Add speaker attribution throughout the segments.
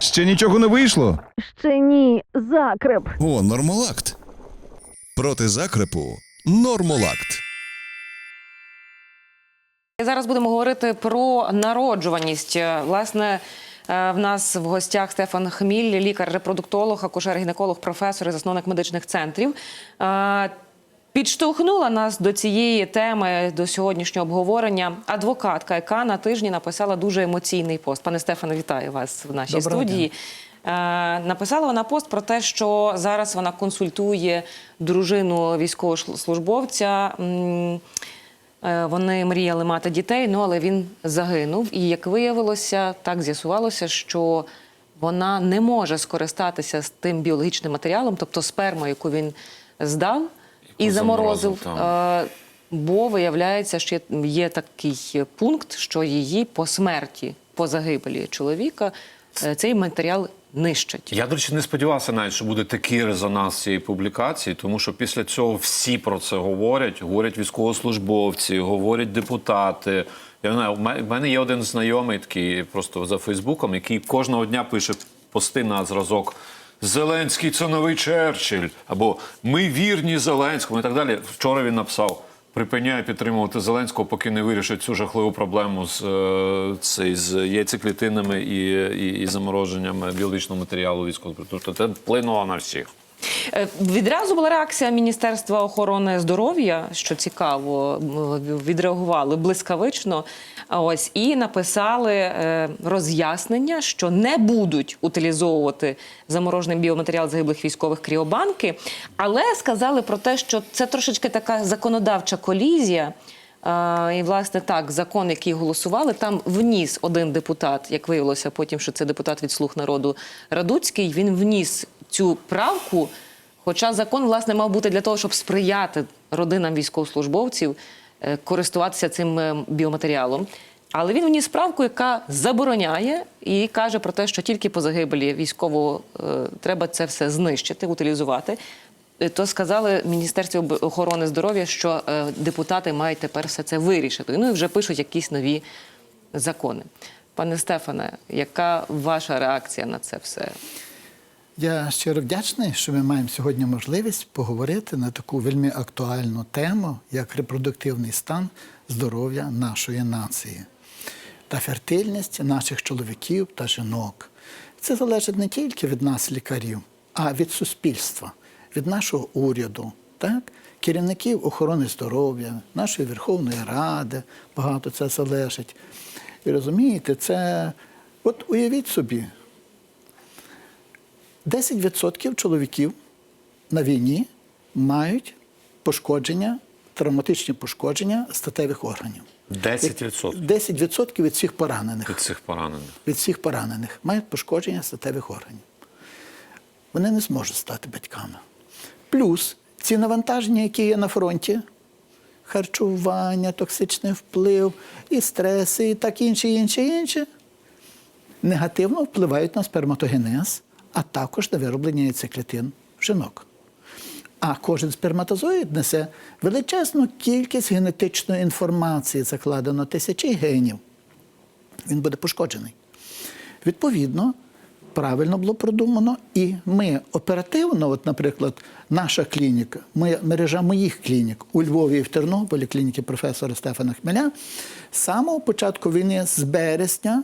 Speaker 1: Ще нічого не вийшло.
Speaker 2: Ще ні, закреп.
Speaker 3: О, нормолакт. Проти закрепу нормолакт.
Speaker 4: Зараз будемо говорити про народжуваність. Е, Власне, е, в нас в гостях Стефан Хміль, лікар-репродуктолог, акушер-гінеколог, професор і засновник медичних центрів. Підштовхнула нас до цієї теми, до сьогоднішнього обговорення адвокатка, яка на тижні написала дуже емоційний пост. Пане Стефане, вітаю вас в нашій
Speaker 5: Доброго
Speaker 4: студії. Е, Написала вона пост про те, що зараз вона консультує дружину військовослужбовця. Е, Вони мріяли мати дітей, ну але він загинув. І як виявилося, так з'ясувалося, що вона не може скористатися з тим біологічним матеріалом, тобто спермою, яку він здав і, заморозив.
Speaker 5: заморозив,
Speaker 4: е, Бо виявляється, що є- такий пункт, що її по смерті, по загибелі чоловіка, е, цей матеріал нищать.
Speaker 5: Я, до речі, не сподівався навіть, що буде такий резонанс цієї публікації, тому що після цього всі про це говорять. Говорять військовослужбовці, говорять депутати. Я не знаю, в мене є один знайомий такий просто за Фейсбуком, який кожного дня пише пости на зразок. Зеленський це новий Черчилль, або ми вірні Зеленському і так далі. Вчора він написав: припиняє підтримувати Зеленського, поки не вирішить цю жахливу проблему з, е, цей, з яйцеклітинами і, і, і замороженням біологічного матеріалу військового. Тобто це вплинуло на всіх.
Speaker 4: Е, Відразу була реакція Міністерства охорони здоров'я, що цікаво, відреагували блискавично. Ось і написали е, роз'яснення, що не будуть утилізовувати заморожений біоматеріал загиблих військових кріобанки, але сказали про те, що це трошечки така законодавча колізія. І, власне, так, закон, який голосували, там вніс один депутат, як виявилося потім, що це депутат від «Слуг народу Радуцький, він вніс цю правку, хоча закон, власне, мав бути для того, щоб сприяти родинам військовослужбовців користуватися цим е, біоматеріалом. Але він вніс правку, яка забороняє і каже про те, що тільки по загибелі військового е, треба це все знищити, утилізувати. Е, То сказали Міністерстві охорони здоров'я, що е, депутати мають тепер все це вирішити. Ну і вже пишуть якісь нові закони. Пане Стефане, яка ваша реакція на це все?
Speaker 6: Я щиро вдячний, що ми маємо сьогодні можливість поговорити на таку вельми актуальну тему, як репродуктивний стан здоров'я нашої нації та фертильність наших чоловіків та жінок. Це залежить не тільки від нас, лікарів, а від суспільства, від нашого уряду, так? керівників охорони здоров'я, нашої Верховної Ради, багато це залежить. І розумієте, це, от уявіть собі, 10% чоловіків на війні мають пошкодження, травматичні пошкодження статевих органів.
Speaker 5: 10%
Speaker 6: 10% від всіх поранених.
Speaker 5: від цих поранених.
Speaker 6: Від всіх поранених мають пошкодження статевих органів. Вони не зможуть стати батьками. Плюс ці навантаження, які є на фронті, харчування, токсичний вплив, і стреси, і так інше, інше, інше, негативно впливають на сперматогенез, а також на вироблення яйцеклітин в жінок. А кожен сперматозоїд несе величезну кількість генетичної інформації, закладено тисячі генів. Він буде пошкоджений. Відповідно, правильно було продумано, і ми оперативно, от, наприклад, наша клініка, мережа моїх клінік у Львові і в Тернополі, клініки професора Стефана Хмеля, з самого початку війни, з березня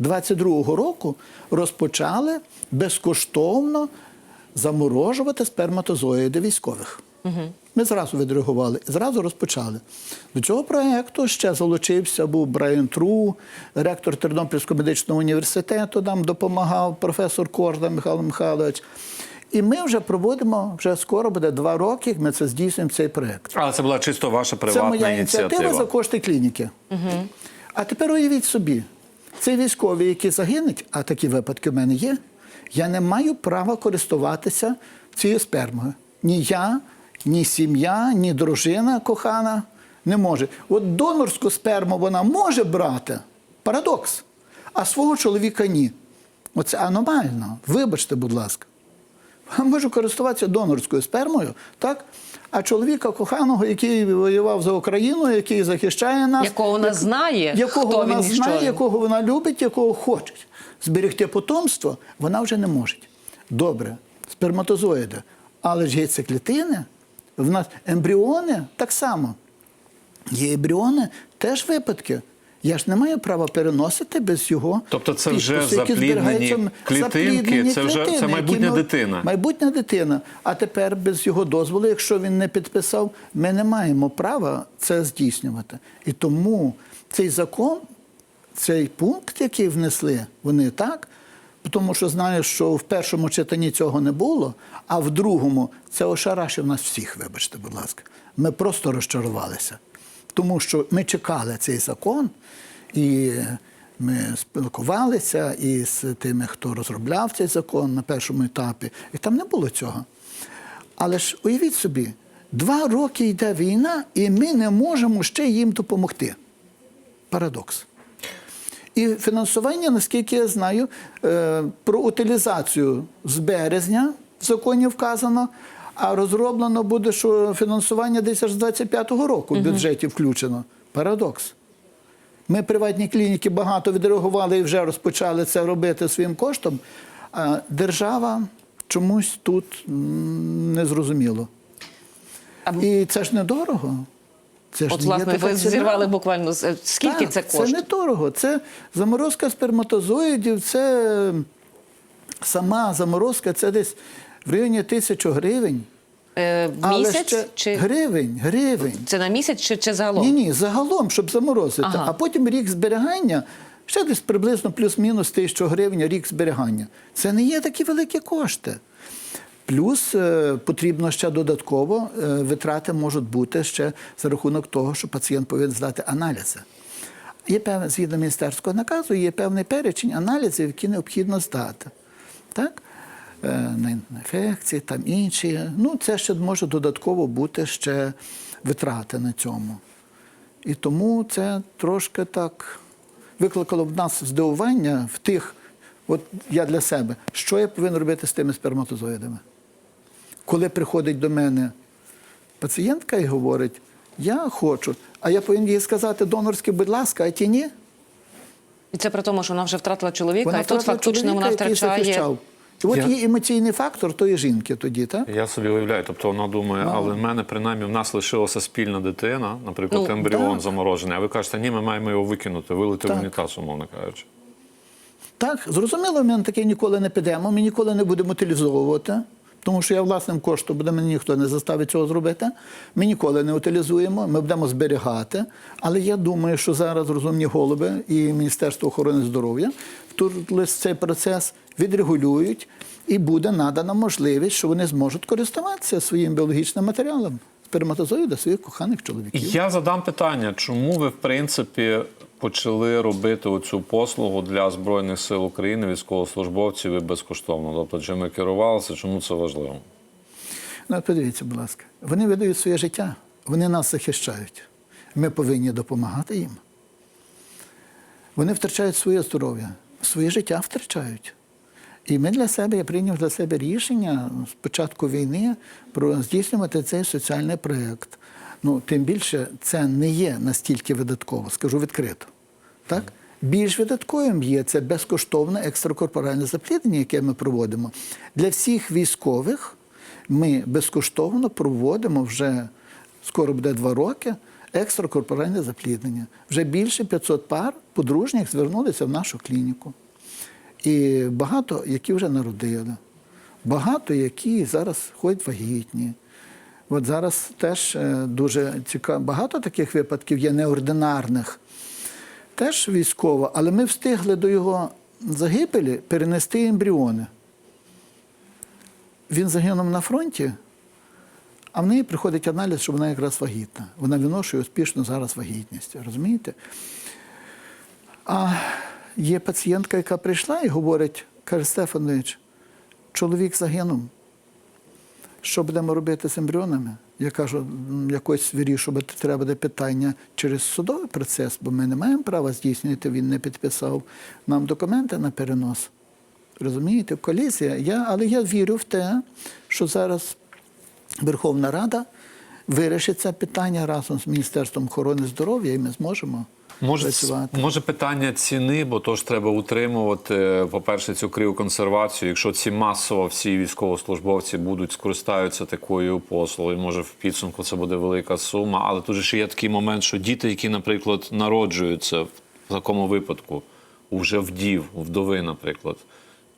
Speaker 6: 22-го року, розпочали безкоштовно заморожувати сперматозоїди військових. Ми зразу відреагували, зразу розпочали. До цього проєкту ще залучився був Брайан Тру, ректор Тернопільського медичного університету, нам допомагав професор Корда Михайло Михайлович. І ми вже проводимо, вже скоро буде два роки, як ми це здійснюємо цей проєкт.
Speaker 5: Але це була чисто ваша
Speaker 6: Це
Speaker 5: приватна
Speaker 6: моя ініціатива
Speaker 5: ініціатива.
Speaker 6: за кошти клініки. А тепер уявіть собі, цей військовий, який загинуть, а такі випадки в мене є, я не маю права користуватися цією спермою. Ні я, ні сім'я, ні дружина кохана не може. От донорську сперму вона може брати. Парадокс. А свого чоловіка ні. Оце аномально. Вибачте, будь ласка. Можу користуватися донорською спермою, так? А чоловіка коханого, який воював за Україну, який захищає нас,
Speaker 4: Якого вона знає,
Speaker 6: якого
Speaker 4: хто
Speaker 6: вона
Speaker 4: він що
Speaker 6: знає, якого вона любить, якого хоче. Зберегти потомство вона вже не може. Добре, сперматозоїди. Але ж яйцеклітини, в нас ембріони так само. Є ембріони теж випадки. Я ж не маю права переносити без його.
Speaker 5: Тобто це вже запліднені клітинки,
Speaker 6: запліднені
Speaker 5: це вже- це майбутня
Speaker 6: які
Speaker 5: дитина.
Speaker 6: Майбутня дитина. А тепер без його дозволу, якщо він не підписав, ми не маємо права це здійснювати. І тому цей закон, цей пункт, який внесли, вони так. Тому що знаю, що в першому читанні цього не було, а в другому це ошарашив нас всіх, вибачте, будь ласка. Ми просто розчарувалися. Тому що ми чекали цей закон, і ми спілкувалися із тими, хто розробляв цей закон на першому етапі, і там не було цього. Але ж уявіть собі, два роки йде війна, і ми не можемо ще їм допомогти. Парадокс. І фінансування, наскільки я знаю, е, про утилізацію з березня в законі вказано, а розроблено буде, що фінансування десь аж з 25-го року в бюджеті включено. Парадокс. Ми приватні клініки багато відреагували і вже розпочали це робити своїм коштом. А держава чомусь тут не зрозуміло. І це ж недорого. Це ж
Speaker 4: От,
Speaker 6: не є
Speaker 4: власне,
Speaker 6: така
Speaker 4: ви
Speaker 6: ціна.
Speaker 4: зірвали буквально скільки
Speaker 6: Так,
Speaker 4: це
Speaker 6: Це
Speaker 4: коштує?
Speaker 6: недорого. Це заморозка сперматозоїдів, це сама заморозка, це десь в районі тисячі гривень.
Speaker 4: Е, місяць
Speaker 6: ще
Speaker 4: чи
Speaker 6: гривень, гривень.
Speaker 4: це на місяць чи, чи загалом?
Speaker 6: Ні, ні, загалом, щоб заморозити.
Speaker 4: Ага.
Speaker 6: А потім рік зберігання, ще десь приблизно плюс-мінус тисячу гривень рік зберігання. Це не є такі великі кошти. Плюс е, потрібно ще додатково е, витрати можуть бути ще за рахунок того, що пацієнт повинен здати аналізи. Є певне, згідно міністерського наказу, є певний перечень аналізів, які необхідно здати. Так? Е, На інфекції, там інші. Ну, це ще може додатково бути ще витрати на цьому. І тому це трошки так викликало в нас здивування в тих, от я для себе, що я повинен робити з тими сперматозоїдами. Коли приходить до мене пацієнтка і говорить, я хочу, а я повинен їй сказати донорське, будь ласка, а ті ні.
Speaker 4: І це при тому, що вона вже втратила чоловіка, і тут фактично
Speaker 6: чоловіка,
Speaker 4: вона втрачає.
Speaker 6: От
Speaker 5: Я-
Speaker 6: є емоційний фактор тої жінки тоді, так?
Speaker 5: Я собі уявляю, тобто вона думає, але в мене принаймні в нас лишилася спільна дитина, наприклад,
Speaker 4: Ну,
Speaker 5: ембріон
Speaker 6: так.
Speaker 5: заморожений. А ви кажете, ні, ми маємо його викинути, вилити в
Speaker 6: Так.
Speaker 5: унітаз, умовно кажучи.
Speaker 6: Так, зрозуміло, ми на таке ніколи не підемо, ми ніколи не будемо утилізовувати, тому що я власним коштом буде, мене ніхто не заставить цього зробити. Ми ніколи не утилізуємо, ми будемо зберігати. Але я думаю, що зараз розумні голови і Міністерство охорони здоров'я втрутились цей процес, відрегулюють, і буде надана можливість, що вони зможуть користуватися своїм біологічним матеріалом сперматозоїда своїх коханих чоловіків.
Speaker 5: Я задам питання, чому ви, в принципі, почали робити оцю послугу для Збройних сил України, військовослужбовців і безкоштовно? Тобто, чим ми керувалися, чому це важливо?
Speaker 6: Ну, подивіться, будь ласка, вони видають своє життя, вони нас захищають. Ми повинні допомагати їм. Вони втрачають своє здоров'я, своє життя втрачають. І ми для себе, я прийняв для себе рішення з початку війни про здійснювати цей соціальний проєкт. Ну, тим більше це не є настільки видатково, скажу відкрито. Так? Більш видатковим є це безкоштовне екстракорпоральне запліднення, яке ми проводимо. Для всіх військових ми безкоштовно проводимо вже скоро буде два роки екстракорпоральне запліднення. Вже більше 500 пар подружніх звернулися в нашу клініку. І багато, які вже народили, багато, які зараз ходять вагітні. От зараз теж е, дуже цікаво, багато таких випадків є неординарних. Теж військово, але ми встигли до його загибелі перенести ембріони. Він загинув на фронті, а в неї приходить аналіз, що вона якраз вагітна. Вона виношує успішно зараз вагітність. Розумієте? А є пацієнтка, яка прийшла і говорить, каже, Стефанович, чоловік загинув. Що будемо робити з ембріонами? Я кажу, «М, якось вирішувати треба буде питання через судовий процес, бо ми не маємо права здійснювати, він не підписав нам документи на перенос. Розумієте, колізія. Я, але я вірю в те, що зараз Верховна Рада вирішить це питання разом з Міністерством охорони здоров'я, і ми зможемо
Speaker 5: Може,
Speaker 6: працювати.
Speaker 5: може питання ціни, бо то ж треба утримувати, по-перше, цю криву консервацію. Якщо ці масово всі військовослужбовці будуть скористаються такою послугою, може в підсумку це буде велика сума. Але тут же ще є такий момент, що діти, які, наприклад, народжуються в такому випадку, вже вдів, вдови, наприклад.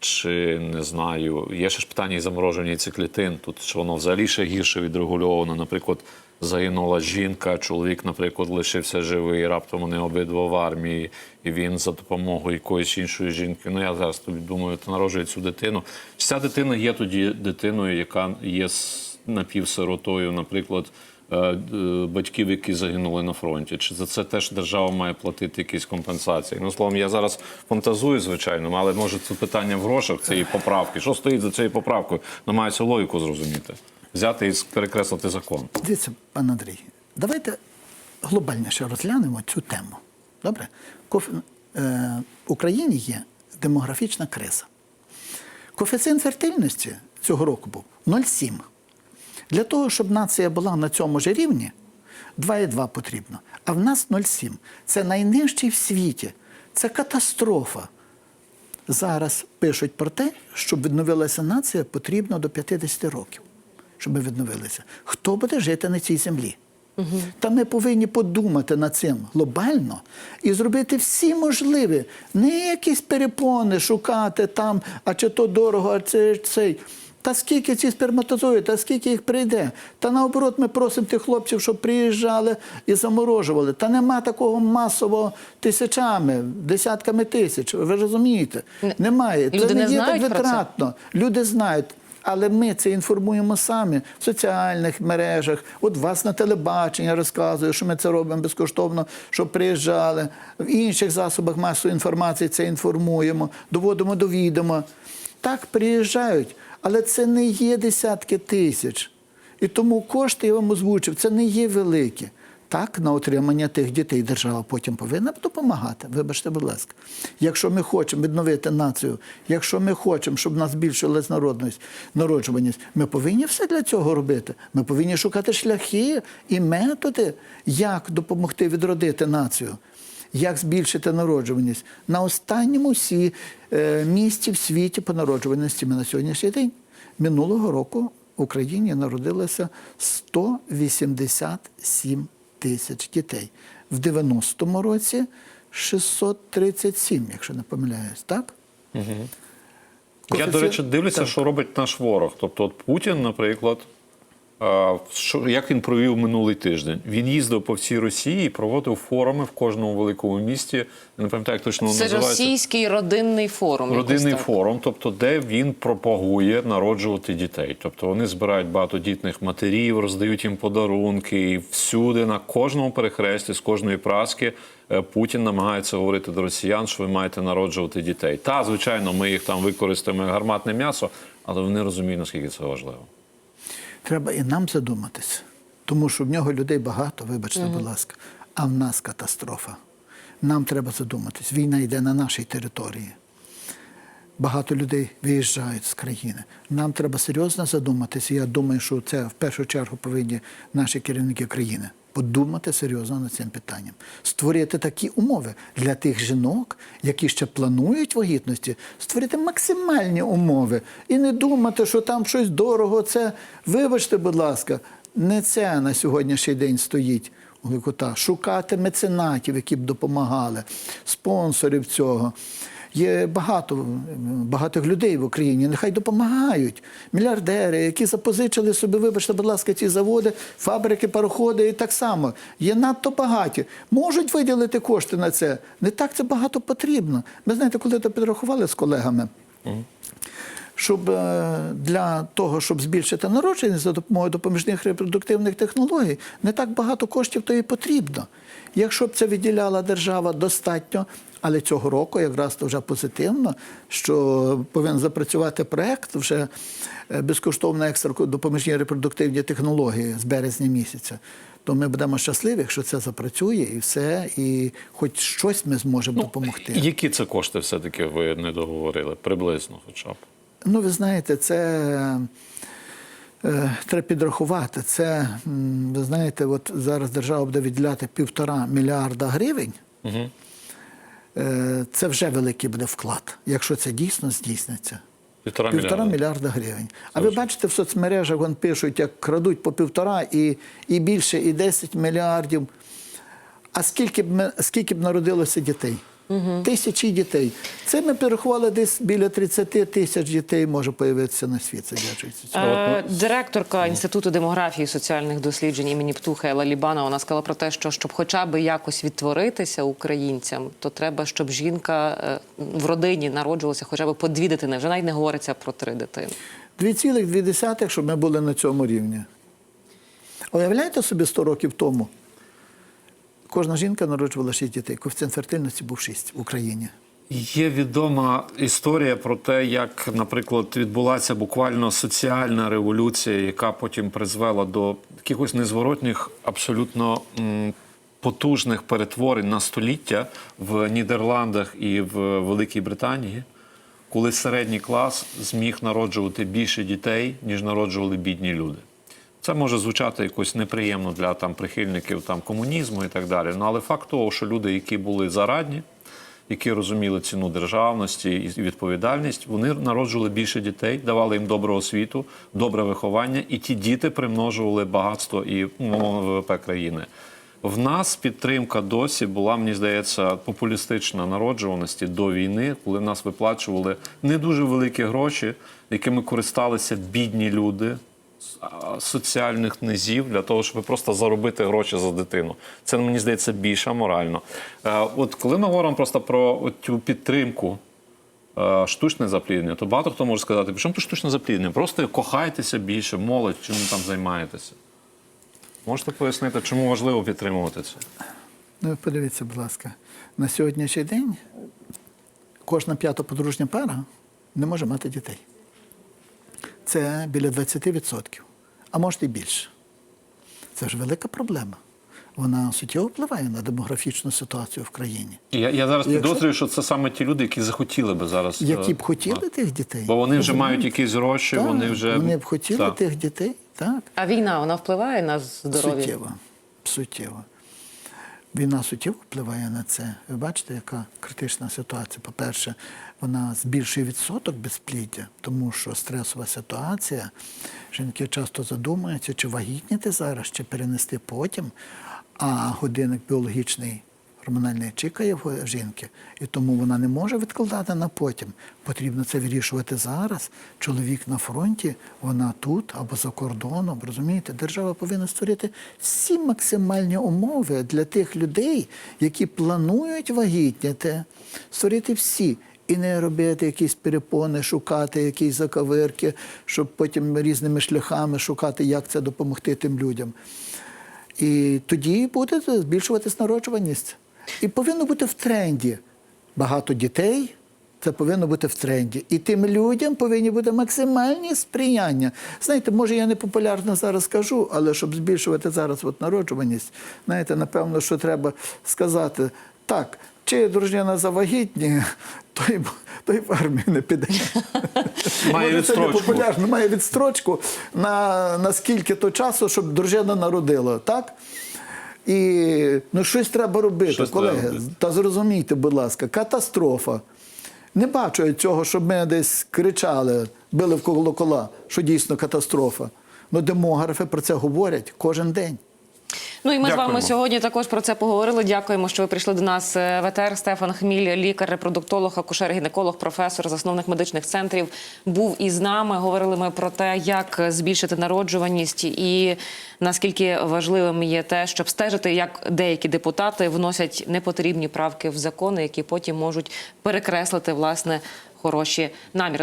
Speaker 5: Чи не знаю, є ще ж питання і замороження циклітин. Тут що воно взагалі ще гірше відрегульовано. Наприклад, загинула жінка, чоловік, наприклад, лишився живий, раптом вони обидва в армії, і він за допомогою якоїсь іншої жінки. Ну я зараз тобі думаю, ти народжує цю дитину. Чи ця дитина є тоді дитиною, яка є напівсиротою, наприклад, е, е, батьків, які загинули на фронті? Чи за це теж держава має платити якісь компенсації? Ну, словом, я зараз фантазую, звичайно, але може це питання в грошах цієї поправки. Що стоїть за цією поправкою? Намагаюся логіку зрозуміти. Взяти і перекреслити закон.
Speaker 6: Дивіться, пан Андрій, давайте глобальніше розглянемо цю тему. Добре? Е, в Україні є демографічна криза. Коефіцієнт фертильності цього року був 0,7. Для того, щоб нація була на цьому ж рівні, 2,2 потрібно. А в нас 0,7. Це найнижчий в світі. Це катастрофа. Зараз пишуть про те, щоб відновилася нація, потрібно до 50 років, щоб ми відновилися. Хто буде жити на цій землі? Та ми повинні подумати над цим глобально і зробити всі можливі, не якісь перепони шукати там, а чи то дорого, а це цей. Та скільки ці сперматозоїд, та скільки їх прийде. Та наоборот, ми просимо тих хлопців, щоб приїжджали і заморожували. Та нема такого масового тисячами, десятками тисяч. Ви розумієте? Немає.
Speaker 4: Люди
Speaker 6: це не,
Speaker 4: не
Speaker 6: є
Speaker 4: знають
Speaker 6: так
Speaker 4: про це?
Speaker 6: витратно. Люди знають. Але ми це інформуємо самі в соціальних мережах. От вас на телебачення розказує, що ми це робимо безкоштовно, щоб приїжджали. В інших засобах масової інформації це інформуємо, доводимо до відома. Так приїжджають, але це не є десятки тисяч. І тому кошти я вам озвучив, це не є великі. Так, на отримання тих дітей держава потім повинна допомагати. Вибачте, будь ласка. Якщо ми хочемо відновити націю, якщо ми хочемо, щоб нас збільшилась народність, народжуваність, ми повинні все для цього робити. Ми повинні шукати шляхи і методи, як допомогти відродити націю. Як збільшити народжуваність на останньому всі е, місці в світі по народжуваності ми на сьогоднішній день минулого року в Україні народилося 187 тисяч дітей. В 90-му році 637, якщо не помиляюсь, так?
Speaker 5: Я, до речі, дивлюся,
Speaker 6: Так.
Speaker 5: що робить наш ворог. Тобто, от Путін, наприклад, як він провів минулий тиждень? Він їздив по всій Росії і проводив форуми в кожному великому місті. Я не пам'ятаю, як точно воно
Speaker 4: Це російський родинний форум.
Speaker 5: Родинний
Speaker 4: так.
Speaker 5: форум, тобто, де він пропагує народжувати дітей. Тобто вони збирають багатодітних матерів, роздають їм подарунки, і всюди, на кожному перехресті, з кожної праски, е, Путін намагається говорити до росіян, що ви маєте народжувати дітей. Та, звичайно, ми їх там використаємо як гарматне м'ясо, але вони розуміють, наскільки це важливо.
Speaker 6: Треба і нам задуматися, тому що в нього людей багато, вибачте, будь ласка, а в нас катастрофа. Нам треба задуматись. Війна йде на нашій території. Багато людей виїжджають з країни. Нам треба серйозно задуматися. Я думаю, що це в першу чергу повинні наші керівники країни подумати серйозно над цим питанням, створити такі умови для тих жінок, які ще планують вагітності, створити максимальні умови і не думати, що там щось дорого. Це вибачте, будь ласка, не це на сьогоднішній день стоїть. Шукати меценатів, які б допомагали, спонсорів цього. Є багато багатих людей в Україні, нехай допомагають. Мільярдери, які запозичили собі, вибачте, будь ласка, ці заводи, фабрики, пароходи і так само. Є надто багаті. Можуть виділити кошти на це. Не так це багато потрібно. Ви знаєте, коли то підрахували з колегами. Щоб е, для того, щоб збільшити народження за допомогою допоміжних репродуктивних технологій, не так багато коштів то і потрібно. Якщо б це виділяла держава достатньо, Але цього року якраз то вже позитивно, що повинен запрацювати проект вже е, безкоштовна екстра допоміжні репродуктивні технології з березня місяця. То ми будемо щасливі, якщо це запрацює і все, і хоч щось ми зможемо допомогти.
Speaker 5: Які це кошти все-таки ви не договорили? Приблизно хоча б.
Speaker 6: Ну, ви знаєте, це е, треба підрахувати. Це, ви знаєте, от зараз держава буде виділяти півтора мільярда гривень.
Speaker 5: Угу.
Speaker 6: Е, це вже великий буде вклад, якщо це дійсно здійсниться.
Speaker 5: Півтора,
Speaker 6: Півтора
Speaker 5: мільярда.
Speaker 6: мільярда гривень. А ви бачите, в соцмережах вон пишуть, як крадуть по півтора і, і більше, і 10 мільярдів. А скільки б, скільки б народилося дітей? Тисячі дітей. Це ми перерахували десь біля 30 тисяч дітей може появитися на світ.
Speaker 4: Е, Директорка Інституту демографії і соціальних досліджень імені Птуха Елла Лібана вона сказала про те, що щоб хоча б якось відтворитися українцям, то треба, щоб жінка е, в родині народжувалася хоча б по дві дитини. Вже навіть не говориться про три дитини.
Speaker 6: 2,2, щоб ми були на цьому рівні. Уявляєте собі 100 років тому? Кожна жінка народжувала 6 дітей. Коефіцієнт фертильності був 6 в Україні.
Speaker 5: Є відома історія про те, як, наприклад, відбулася буквально соціальна революція, яка потім призвела до якихось незворотніх, абсолютно потужних перетворень на століття в Нідерландах і в Великій Британії, коли середній клас зміг народжувати більше дітей, ніж народжували бідні люди. Це може звучати якось неприємно для там прихильників там комунізму і так далі. Ну але факт того, що люди, які були зарадні, які розуміли ціну державності і відповідальність, вони народжували більше дітей, давали їм добру освіту, добре виховання, і ті діти примножували багатство і умовно ВВП країни. В нас підтримка досі була, мені здається, популістична народжуваності до війни, коли нас виплачували не дуже великі гроші, якими користалися бідні люди соціальних низів для того, щоб просто заробити гроші за дитину. Це мені здається більше морально. Е, От коли ми говоримо просто про цю підтримку. е, Штучне запліднення, то багато хто може сказати, чому тут штучне запліднення? Просто кохайтеся більше, молодь, чим там займаєтеся. Можете пояснити, чому важливо підтримувати це?
Speaker 6: Ну, подивіться, будь ласка, на сьогоднішній день кожна п'ята подружня пара не може мати дітей. Це біля 20%, а може і більше. Це ж велика проблема. Вона суттєво впливає на демографічну ситуацію в країні.
Speaker 5: Я, я зараз
Speaker 6: Якщо-
Speaker 5: підозрюю, що це саме ті люди, які захотіли би зараз.
Speaker 6: Які
Speaker 5: е,
Speaker 6: б хотіли
Speaker 5: а.
Speaker 6: тих дітей.
Speaker 5: Бо вони вже
Speaker 6: розумієте?
Speaker 5: мають якісь гроші,
Speaker 6: Так,
Speaker 5: вони вже.
Speaker 6: Вони б хотіли
Speaker 5: Так.
Speaker 6: тих дітей, так.
Speaker 4: А війна вона впливає на здоров'я?
Speaker 6: Суттєво. Суттєво. Війна суттєво впливає на це. Ви бачите, яка критична ситуація. По-перше, вона збільшує відсоток безпліддя, тому що стресова ситуація. Жінки часто задумуються, чи вагітніти зараз, чи перенести потім. А годинник біологічний гормональний чекає в жінки, і тому вона не може відкладати на потім. Потрібно це вирішувати зараз. Чоловік на фронті, вона тут або за кордоном. Розумієте, держава повинна створити всі максимальні умови для тих людей, які планують вагітніти, створити всі. І не робити якісь перепони, шукати якісь заковирки, щоб потім різними шляхами шукати, як це допомогти тим людям. І тоді буде збільшуватись народжуваність. І повинно бути в тренді. Багато дітей це повинно бути в тренді. І тим людям повинні бути максимальні сприяння. Знаєте, може, я не популярно зараз кажу, але щоб збільшувати зараз от народжуваність, знаєте, напевно, що треба сказати так. Чи дружина завагітніє, той, той в армію не піде.
Speaker 5: Має
Speaker 6: Може, це не
Speaker 5: відстрочку.
Speaker 6: популярно, має відстрочку на, на скільки то часу, щоб дружина народила, так? І ну, щось треба робити,
Speaker 5: Щось
Speaker 6: колеги.
Speaker 5: треба робити.
Speaker 6: Та зрозумійте, будь ласка, катастрофа. Не бачу я цього, щоб ми десь кричали, били в колокола, що дійсно катастрофа. Ну, демографи про це говорять кожен день.
Speaker 4: Ну і ми з вами сьогодні також про це поговорили. Дякуємо, що ви прийшли до нас е, в ЕТР. Стефан Хміль, лікар, репродуктолог, акушер-гінеколог, професор, засновник медичних центрів, був із нами. Говорили ми про те, як збільшити народжуваність і наскільки важливим є те, щоб стежити, як деякі депутати вносять непотрібні правки в закони, які потім можуть перекреслити власне хороші наміри.